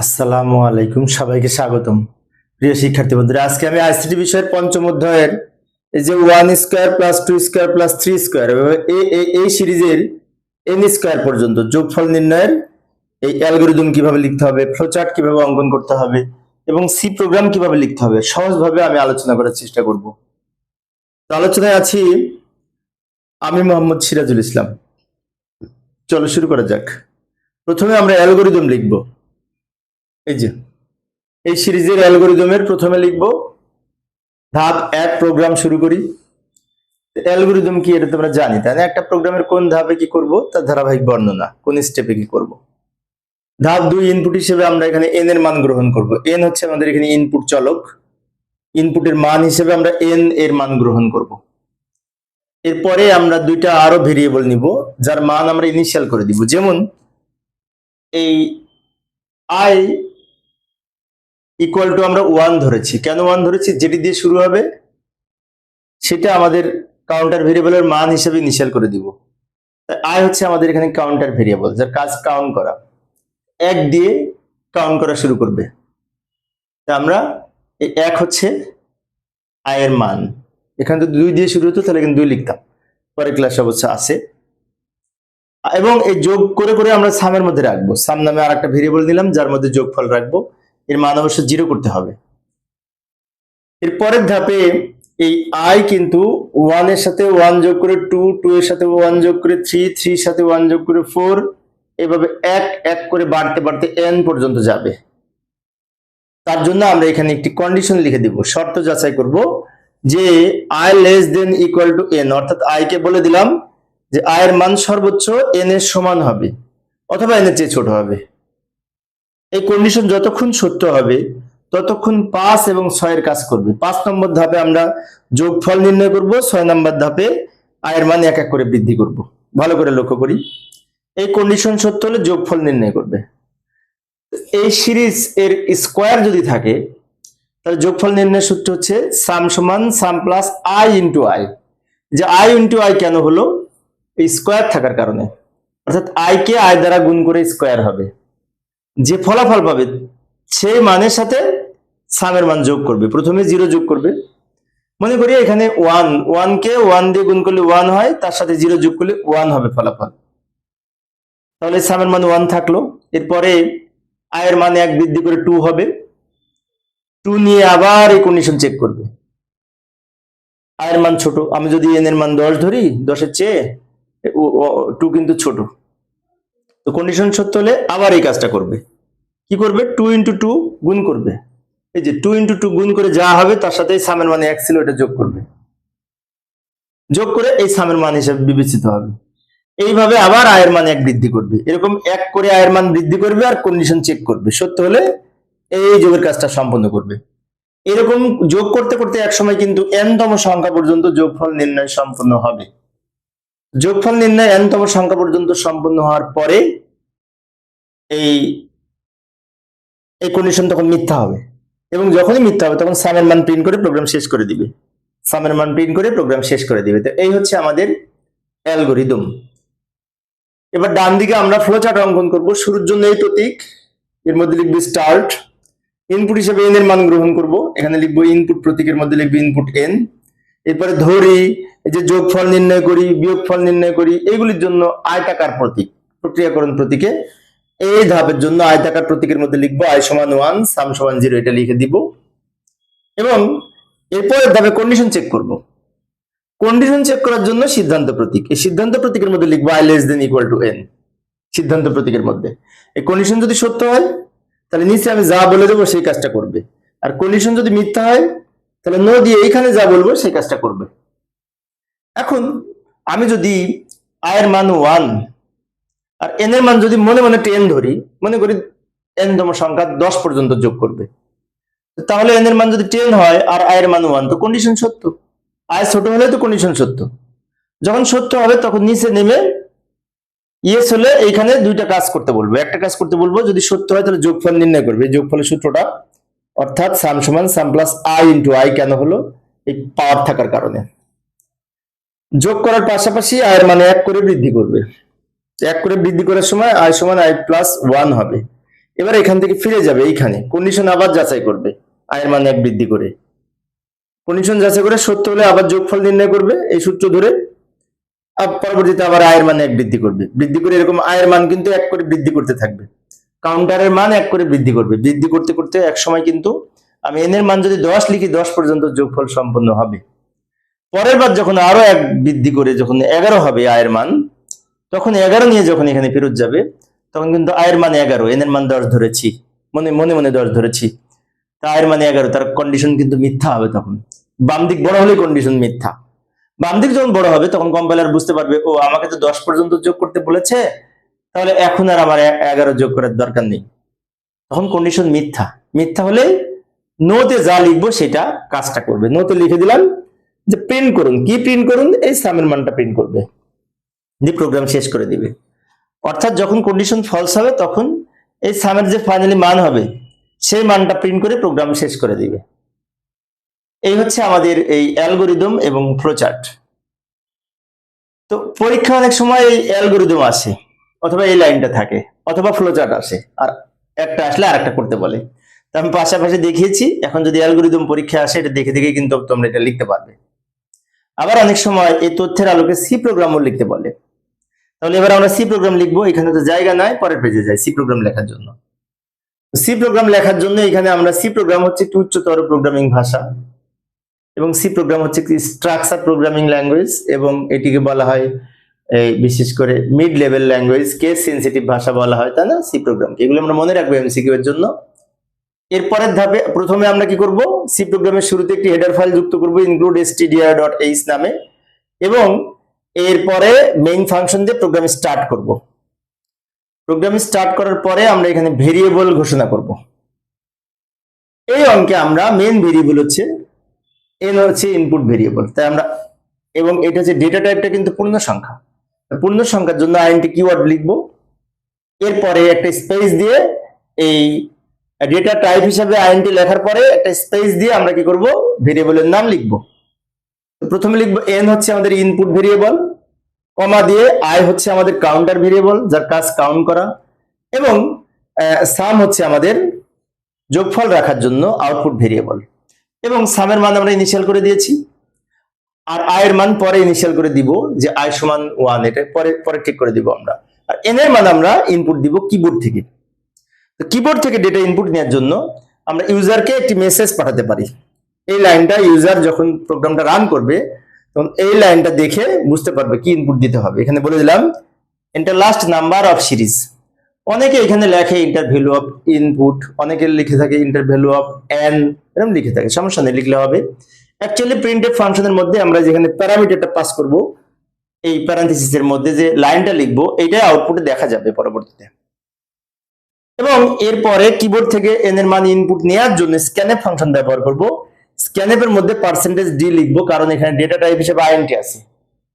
আসসালামু আলাইকুম, সবাইকে স্বাগতম। প্রিয় শিক্ষার্থী বন্ধুরা, আজকে আমি আইসিটি বিষয়ের পঞ্চম অধ্যায়ের এই যে one square plus two square plus three square এই সিরিজের এন স্কোয়ার পর্যন্ত যোগফল নির্ণয়ের এই অ্যালগোরিদম কীভাবে লিখতে হবে ফ্লোচার্ট কীভাবে অঙ্কন করতে হবে এবং সি প্রোগ্রাম কীভাবে লিখতে হবে, সহজভাবে আমি আলোচনা করার চেষ্টা করব। তো আলোচনায় আছি আমি মোহাম্মদ সিরাজুল ইসলাম। চলো শুরু করা যাক। প্রথমে আমরা অ্যালগোরিদম লিখব। এই যে, এই সিরিজের অ্যালগোরিদমের প্রথমে লিখব, ধাপ এক, প্রোগ্রাম শুরু করি। অ্যালগোরিদম কি এটা তোমরা জানি, তাই না? একটা প্রোগ্রামের কোন ধাপে কি করব, তার ধারাবাহিক বর্ণনা, কোন স্টেপে কি করব। ধাপ দুই ইনপুট হিসেবে আমরা এখানে এন এর মান গ্রহণ করব। এন হচ্ছে আমাদের এখানে ইনপুট চলক। ইনপুটের মান হিসেবে আমরা এন এর মান গ্রহণ করব। এরপরে আমরা দুইটা আরও ভেরিয়েবল নিব, যার মান আমরা ইনিশিয়াল করে দিব। যেমন, এই আই ইকুয়াল টু আমরা ওয়ান ধরেছি। কেন ওয়ান ধরেছি? যেটি দিয়ে শুরু হবে, সেটা আমাদের কাউন্টার ভেরিয়েবলের মান হিসেবে ইনিশিয়াল করে দিব। আই হচ্ছে আমাদের এখানে কাউন্টার ভেরিয়েবল যার কাজ কাউন্ট করা। এক দিয়ে কাউন্ট করা শুরু করবে। আমরা এই এক হচ্ছে আয়ের মান। এখানে তো দুই দিয়ে শুরু হতো, তাহলে কিন্তু দুই লিখতাম। পরে ক্লাস অবশ্য আছে। এবং এই যোগ করে করে আমরা সামের মধ্যে রাখব। সাম নামে আর একটা ভেরিয়েবল দিলাম, যার মধ্যে যোগফল রাখব। এর মান অবশ্য জিরো করতে হবে। এর পরের ধাপে এই আই কিন্তু ওয়ানের সাথে ওয়ান যোগ করে টু টু এর সাথে ওয়ান যোগ করে থ্রি থ্রির সাথে ওয়ান যোগ করে ফোর এভাবে এক এক করে বাড়তে বাড়তে এন পর্যন্ত যাবে। তার জন্য আমরা এখানে একটি কন্ডিশন লিখে দিব, শর্ত যাচাই করব যে I less than equal to N অর্থাৎ আই কে বলে দিলাম যে আয়ের মান সর্বোচ্চ এন এর সমান হবে, অথবা এন এর চেয়ে ছোট হবে। এই কন্ডিশন যতক্ষণ সত্য হবে, ততক্ষণ পাঁচ এবং ছয়ের কাজ করবে। পাঁচ নম্বর ধাপে আমরা যোগফল নির্ণয় করব, ছয় নম্বর ধাপে আয়ের মান এক এক করে বৃদ্ধি করব। ভালো করে লক্ষ্য করি। এই কন্ডিশন সত্য হলে যোগফল নির্ণয় করবে। এই সিরিজ এর স্কোয়ার যদি থাকে, তাহলে যোগফল নির্ণয় সূত্র হচ্ছে সাম সমান sum plus I into I যে আই ইন্টু আই কেন হলো? স্কোয়ার থাকার কারণে। অর্থাৎ আই কে আই দ্বারা গুণ করে স্কোয়ার হবে। যে ফলাফল পাবে সেই মানের সাথে সামের মান যোগ করবে। প্রথমে জিরো যোগ করবে। মনে করি এখানে ওয়ান ওয়ান কে ওয়ান দিয়ে গুণ করলে ওয়ান হয়, তার সাথে জিরো যোগ করলে ওয়ান হবে ফলাফল। তাহলে সামের মান ওয়ান থাকল। এরপরে আয়ের মান এক বৃদ্ধি করে টু হবে। টু নিয়ে আবার এই কন্ডিশন চেক করবে। আয়ের মান ছোট। আমি যদি এন এর মান দশ ধরি, দশের চেয়ে টু কিন্তু ছোট। তো কন্ডিশন সত্য হলে আবার এই কাজটা করবে। কি করবে? টু ইন্টু টু গুণ করবে। এই যে টু ইন্টু টু গুণ করে যা হবে, তার সাথে এই সামের মানে এক ছিল এটা যোগ করবে। যোগ করে এই সামের মান হিসেবে বিবেচিত হবে। এইভাবে আবার আয়ের মান এক বৃদ্ধি করবে। এরকম এক করে আয়ের মান বৃদ্ধি করবে আর কন্ডিশন চেক করবে। সত্য হলে এই যোগের কাজটা সম্পন্ন করবে। এরকম যোগ করতে করতে এক সময় কিন্তু এনতম সংখ্যা পর্যন্ত যোগফল নির্ণয় সম্পন্ন হবে। যোগফল নির্ণয় এনতম সংখ্যা পর্যন্ত সম্পন্ন হওয়ার পরে এই কন্ডিশন তখন মিথ্যা হবে। এবং যখনই মিথ্যা হবে, তখন সামের মান প্রিন্ট করে প্রোগ্রাম শেষ করে দিবে। সামের মান প্রিন্ট করে প্রোগ্রাম শেষ করে দিবে। তো এই হচ্ছে আমাদের অ্যালগোরিদম এবার ডান দিকে আমরা ফ্লোচার্ট অঙ্কন করব। শুরুর জন্য এই প্রতীক, এর মধ্যে লিখবি স্টার্ট ইনপুট হিসেবে এন এর মান গ্রহণ করব। এখানে লিখব ইনপুট প্রতীকের মধ্যে লিখবি ইনপুট এন এরপরে ধরি, এই যে যোগফল নির্ণয় করি, বিয়োগফল নির্ণয় করি, এগুলির জন্য আয়তাকার প্রতীক, প্রক্রিয়াকরণ প্রতীকে। এই ধাপের জন্য আয়তাকার প্রতীকের মধ্যে লিখব আই সমান ওয়ান, সাম সমান জিরো, এটা লিখে দিব। এবং এরপরের ধাপে কন্ডিশন চেক করব। কন্ডিশন চেক করার জন্য সিদ্ধান্ত প্রতীক। এই সিদ্ধান্ত প্রতীকের মধ্যে লিখব I less than equal to N সিদ্ধান্ত প্রতীকের মধ্যে। এই কন্ডিশন যদি সত্য হয়, তাহলে নিচে আমি যা বলে দেবো সেই কাজটা করবে। আর কন্ডিশন যদি মিথ্যা হয় তাহলে নো দিয়ে এইখানে যা বলব সেই কাজটা করবে। এখন আমি যদি আয়ের মান ওয়ান আর এন এর মান যদি মনে মনে টেন ধরি, মনে করি এন তম সংখ্যা দশ পর্যন্ত যোগ করবে। তাহলে এন এর মান যদি টেন হয় আর আয়ের মান ওয়ান তো কন্ডিশন সত্য। আয় ছোট হলে তো কন্ডিশন সত্য। যখন সত্য হবে, তখন নিচে নেমে ইয়েস হলে এইখানে দুইটা কাজ করতে বলব। একটা কাজ করতে বলব, যদি সত্য হয় তাহলে যোগফল নির্ণয় করবে। যোগফলের সূত্রটা অর্থাৎ সাম সমান sum plus I into I কেন হলো? এই পাওয়ার থাকার কারণে। যোগ করার পাশাপাশি আয়ের মানে এক করে বৃদ্ধি করবে। এক করে বৃদ্ধি করার সময় আই সমান আই প্লাস ওয়ান হবে। এবার এখান থেকে ফিরে যাবে এইখানে। কন্ডিশন আবার যাচাই করবে, আয়ের মান এক বৃদ্ধি করে। কন্ডিশন যাচাই করে সত্য হলে আবার যোগফল নির্ণয় করবে এই সূত্র ধরে। পরবর্তীতে আবার আয়ের মান এক বৃদ্ধি করবে। বৃদ্ধি করে এরকম আয়ের মান কিন্তু এক করে বৃদ্ধি করতে থাকবে। কাউন্টারের মান এক করে বৃদ্ধি করবে। বৃদ্ধি করতে করতে এক সময় কিন্তু আমি এন এর মান যদি দশ লিখি, দশ পর্যন্ত যোগফল সম্পন্ন হবে। পরের বার যখন আরও এক বৃদ্ধি করে, যখন এগারো হবে আয়ের মান, তখন এগারো নিয়ে যখন এখানে ফেরত যাবে, তখন কিন্তু আয়ের মান এগারো এন এর মান দশ ধরেছি। মনে মনে মনে দশ ধরেছি। তা আয়ের মানে এগারো, তার কন্ডিশন কিন্তু মিথ্যা হবে তখন। বাম দিক বড় হলে কন্ডিশন মিথ্যা। বাম দিক যখন বড় হবে, তখন কম্পাইলার বুঝতে পারবে, ও আমাকে তো দশ পর্যন্ত যোগ করতে বলেছে তাহলে এখন আর আমার এগারো যোগ করার দরকার নেই। তখন কন্ডিশন মিথ্যা। মিথ্যা হলে নোতে যা লিখব সেটা কাজটা করবে। নোতে লিখে দিলাম যে প্রিন্ট করুন। কি প্রিন্ট করুন? এই সামের মানটা প্রিন্ট করবে। যে প্রোগ্রাম শেষ করে দিবে। অর্থাৎ যখন কন্ডিশন ফলস হবে, তখন এই সামের যে ফাইনালি মান হবে, সেই মানটা প্রিন্ট করে প্রোগ্রাম শেষ করে দিবে। এই হচ্ছে আমাদের এই অ্যালগোরিদম এবং ফ্লোচার্ট তো পরীক্ষা অনেক সময় এই অ্যালগোরিদম আসে। অথবা এই লাইনটা থাকে, অথবা ফ্লোচার্ট আসে, আর একটা আসলে আরেকটা করতে বলে। তো আমি পাশাপাশি দেখিয়েছি, এখন যদি অ্যালগোরিদম পরীক্ষা আসে, এটা দেখে দেখে কিন্তু তোমরা এটা লিখতে পারবে। আবার অনেক সময় এই তথ্যের আলোকে সি প্রোগ্রামও লিখতে বলে। তাহলে এবার আমরা সি প্রোগ্রাম লিখব, এখানে তো জায়গা নাই, পরের পেজে যাই সি প্রোগ্রাম লেখার জন্য। সি প্রোগ্রাম লেখার জন্য এখানে আমরা সি প্রোগ্রাম হচ্ছে একটি উচ্চতর প্রোগ্রামিং ভাষা, এবং সি প্রোগ্রাম হচ্ছে একটি স্ট্রাকচার প্রোগ্রামিং ল্যাঙ্গুয়েজ এবং এটিকে বলা হয় এই বিশেষ করে mid level language case sensitive ভাষা বলা হয়, তাই না? সি প্রোগ্রাম এগুলো আমরা মনে রাখব এমসিকিউ এর জন্য। এরপরের ধাপে প্রথমে আমরা কি করব? সি প্রোগ্রামের শুরুতে একটি হেডার ফাইল যুক্ত করব ইনক্লুড stdr ডট এইচ নামে। এবং এরপরে মেইন ফাংশন দিয়ে প্রোগ্রাম স্টার্ট করব। প্রোগ্রাম স্টার্ট করার পরে আমরা এখানে ভেরিয়েবল ঘোষণা করব। এই অঙ্কে আমরা মেইন ভেরিয়েবল হচ্ছে এন হচ্ছে ইনপুট ভেরিয়েবল তাই আমরা এবং এটা হচ্ছে ডেটা টাইপটা কিন্তু পূর্ণ সংখ্যা পূর্ণ সংখ্যার জন্য আইএনটি কিওয়ার্ড লিখব। এরপরে একটা স্পেস দিয়ে এই ডেটা টাইপ হিসাবে আইএনটি লেখার পরে একটা স্পেস দিয়ে আমরা কি করব? ভেরিয়েবলের নাম লিখব। প্রথমে লিখব এন হচ্ছে আমাদের ইনপুট ভেরিয়েবল, কমা দিয়ে আই হচ্ছে আমাদের কাউন্টার ভেরিয়েবল, যার কাজ কাউন্ট করা। এবং সাম হচ্ছে আমাদের যোগফল রাখার জন্য আউটপুট ভেরিয়েবল। এবং সামের মান আমরা ইনিশিয়াল করে দিয়েছি। আর আয়ের মান পরে ইনিশিয়াল করে দিব যে আয় সমান ওয়ান এটা পরে পরে ঠিক করে দিব আমরা। আর এন এর মান আমরা ইনপুট দিব কিবোর্ড থেকে। তো কিবোর্ড থেকে ডেটা ইনপুট নেওয়ার জন্য আমরা ইউজারকে একটি মেসেজ পাঠাতে পারি। এই লাইনটা ইউজার যখন প্রোগ্রামটা রান করবে, তখন এই লাইনটা দেখে বুঝতে পারবে কি ইনপুট দিতে হবে। এখানে বলে দিলাম enter last number of series অনেকে এখানে লেখে ইন্টার ভ্যালু অফ ইনপুট অনেকে লিখে থাকে ইন্টার ভ্যালু অফ এন এরকম লিখে থাকে, সমস্যা নেই, লিখলে হবে। অ্যাকচুয়ালি প্রিন্টেড ফাংশনের মধ্যে আমরা যেখানে প্যারামিটারটা পাস করব, এই প্যারান্থিসিসের মধ্যে যে লাইনটা লিখব এইটাই আউটপুটে দেখা যাবে পরবর্তীতে। এবং এরপরে কিবোর্ড থেকে এন এর মান ইনপুট নেওয়ার জন্য স্ক্যানএপ ফাংশন ব্যবহার করব। স্ক্যানএপ এর মধ্যে পার্সেন্টেজ ডি লিখব, কারণ এখানে ডেটা টাইপ হিসেবে আইএনটি আছে।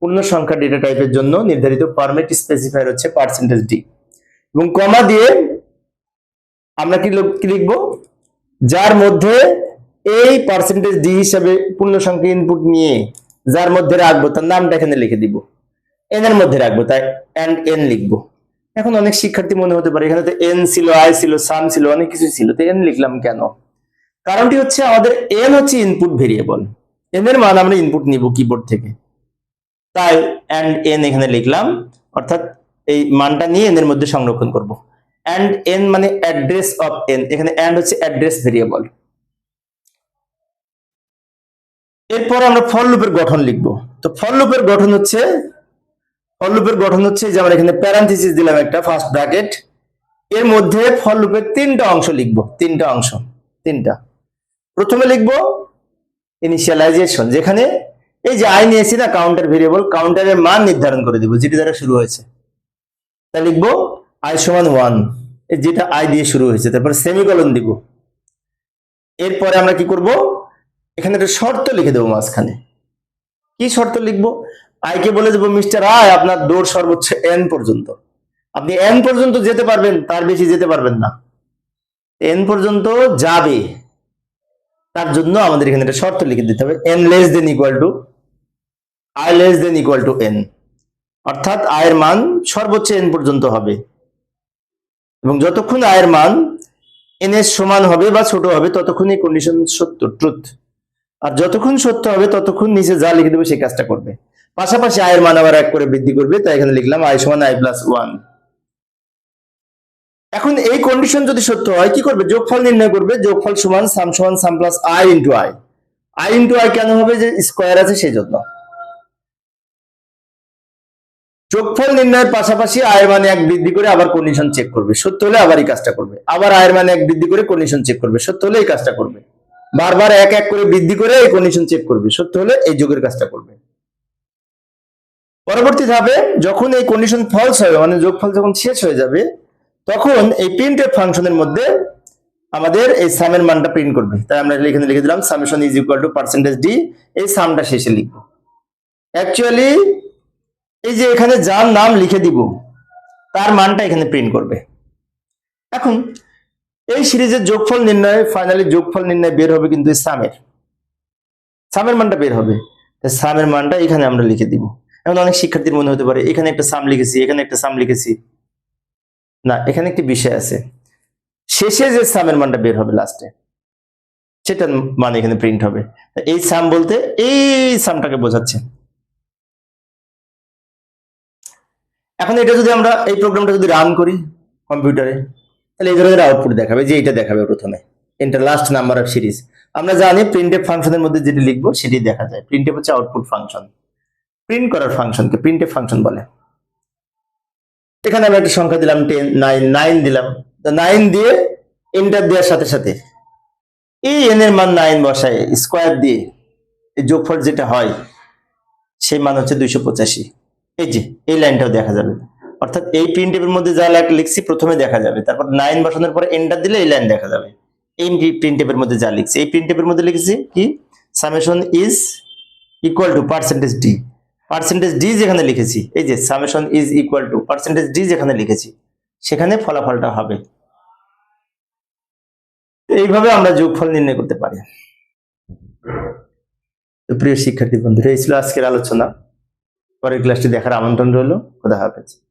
পূর্ণ সংখ্যা ডেটা টাইপের জন্য নির্ধারিত ফরম্যাট স্পেসিফায়ার হচ্ছে পার্সেন্টেজ ডি এবং কমা দিয়ে আমরা কি লিখব? যার মধ্যে এই পার্সেন্টেজ ডি হিসাবে পূর্ণ সংখ্যা ইনপুট নিয়ে যার মধ্যে রাখব, তার নামটা এখানে লিখে দিব। এন এর মধ্যে রাখব, তাই এন্ড এন লিখব। এখন অনেক শিক্ষার্থী মনে হতে পারে, এখানে তো এন ছিল আই ছিল সাম ছিল, অনেক কিছু ছিল, তো এন লিখলাম কেন? কারণটি হচ্ছে আমাদের এন হচ্ছে ইনপুট ভেরিয়েবল এন এর মান আমরা ইনপুট নিব কিবোর্ড থেকে। তাই অ্যান্ড এন এখানে লিখলাম, অর্থাৎ এই মানটা নিয়ে এন এর মধ্যে সংরক্ষণ করব। অ্যান্ড এন মানে অ্যাড্রেস অফ এন এখানে অ্যান্ড হচ্ছে অ্যাড্রেস ভেরিয়েবল এরপর আমরা ফল লুপের গঠন লিখব। তো ফল লুপের গঠন হচ্ছে ফল লুপের গঠন হচ্ছে যে আমরা এখানে প্যারান্থিসিস দিলাম একটা ফার্স্ট ব্র্যাকেট এর মধ্যে ফল লুপের তিনটা অংশ লিখব, তিনটা অংশ, তিনটা। প্রথমে লিখব ইনিশিয়ালাইজেশন যেখানে এই যে আই নিয়েছি না কাউন্টার ভেরিয়েবল কাউন্টারের মান নির্ধারণ করে দিব, যেটি দ্বারা শুরু হয়েছে। তা লিখব আই সমান ওয়ান যেটা আই দিয়ে শুরু হয়েছে, তারপর সেমিকলন দিব। এরপরে আমরা কি করব? এখানে একটা শর্ত লিখে দেবো মাঝখানে। কি শর্ত লিখব? আইকে বলে দেবো, মিস্টার আয় আপনার দৌড় সর্বোচ্চ এন পর্যন্ত। আপনি এন পর্যন্ত যেতে পারবেন, তার বেশি যেতে পারবেন না। এন পর্যন্ত যাবে। তার জন্য আমাদের এখানে একটা শর্ত লিখে দিতে হবে N less than equal to I less than equal to N অর্থাৎ আয়ের মান সর্বোচ্চ এন পর্যন্ত হবে। এবং যতক্ষণ আয়ের মান এন এর সমান হবে বা ছোট হবে ততক্ষণ এই কন্ডিশন সত্য ট্রুথ আর যতক্ষণ সত্য হবে, ততক্ষণ নিচে যা লিখে দেবে সেই কাজটা করবে। পাশাপাশি আয়ের মান আবার এক করে বৃদ্ধি করবে, তাই এখানে লিখলাম আই সমান আই প্লাস ওয়ান এখন এই কন্ডিশন যদি সত্য হয়, কি করবে? যোগফল নির্ণয় করবে, যোগফল সমান সাম সমান sum plus I into I I into I কেন হবে? যে স্কোয়ার আছে সেই জন্য যোগফল নির্ণয়ের পাশাপাশি আয়ের মানে এক বৃদ্ধি করে আবার কন্ডিশন চেক করবে। সত্য হলে আবার এই কাজটা করবে। আবার আয়ের মানে এক বৃদ্ধি করে কন্ডিশন চেক করবে। সত্য হলে এই কাজটা করবে। বারবার এক এক করে বৃদ্ধি করে এই কন্ডিশন চেক করবে। সত্য হলে এই যোগের কাজটা করবে। পরবর্তী ধাপে যখন এই কন্ডিশন ফলস হবে মানে যোগফল যখন শেষ হয়ে যাবে, তখন এই প্রিন্টেড ফাংশনের মধ্যে আমাদের এই সামের মানটা প্রিন্ট করবে। তাই আমরা এখানে লিখে দিলাম summation is equal to percentage D এই সামটা শেষে লিখব। অ্যাকচুয়ালি এই যে এখানে যার নাম লিখে দিব, তার মানটা এখানে প্রিন্ট করবে। এখন এই সিরিজের যোগফল নির্ণয় ফাইনালি যোগফল নির্ণয় বের হবে কিন্তু সামের সামের মানটা বের হবে। সামের মানটা এখানে আমরা লিখে দিব। এখন অনেক শিক্ষার্থীর মনে হতে পারে, এখানে একটা সাম লিখেছি, এখানে একটা সাম লিখেছি। না, এখানে একটি বিষয় আছে। শেষে যে সামের মানটা বের হবে লাস্টে সেটার মান এখানে প্রিন্ট হবে। এই সাম বলতে এই সামটাকে বোঝাচ্ছে। এখন এটা যদি আমরা, এই প্রোগ্রামটা যদি রান করি কম্পিউটারে তাহলে এই ধরনের আউটপুট দেখাবে, যে এটা দেখাবে প্রথমে। Enter last number of series আমরা জানি প্রিন্টেপ ফাংশনের মধ্যে যেটি লিখব, সেটি দেখা যায়। প্রিন্টেপ হচ্ছে আউটপুট ফাংশন প্রিন্ট করার ফাংশনকে প্রিন্টেপ ফাংশন বলে। এখানে আমি একটা সংখ্যা দিলাম টেন নাইন নাইন দিলাম। তো নাইন দিয়ে এন্টার দেওয়ার সাথে সাথে এই এন এর মান নাইন বসায় স্কোয়ার দিয়ে এই যোগফল যেটা হয়, সেই মান হচ্ছে দুইশো পঁচাশি। এই যে, এই লাইনটাও দেখা যাবে। অর্থাৎ এই প্রিন্ট টেপের মধ্যে যা লেখ- লিখছি প্রথমে দেখা যাবে। তারপর নাইন বসানোর পরে এন্টার দিলে এই লাইন দেখা যাবে। এই প্রিন্ট টেপের মধ্যে যা লিখছি, এই প্রিন্ট টেপের মধ্যে লিখেছি কি? Summation is equal to percentage D percentage D যেখানে লিখেছি, এই যে summation is equal to percentage D যেখানে লিখেছি, সেখানে ফলাফলটা হবে। এইভাবে আমরা যোগফল নির্ণয় করতে পারি। প্রিয় শিক্ষার্থী বন্ধুরা, এই ছিল আজকের আলোচনা। পরের ক্লাসটি দেখার আমন্ত্রণ রইল। খোদা হাফেজ।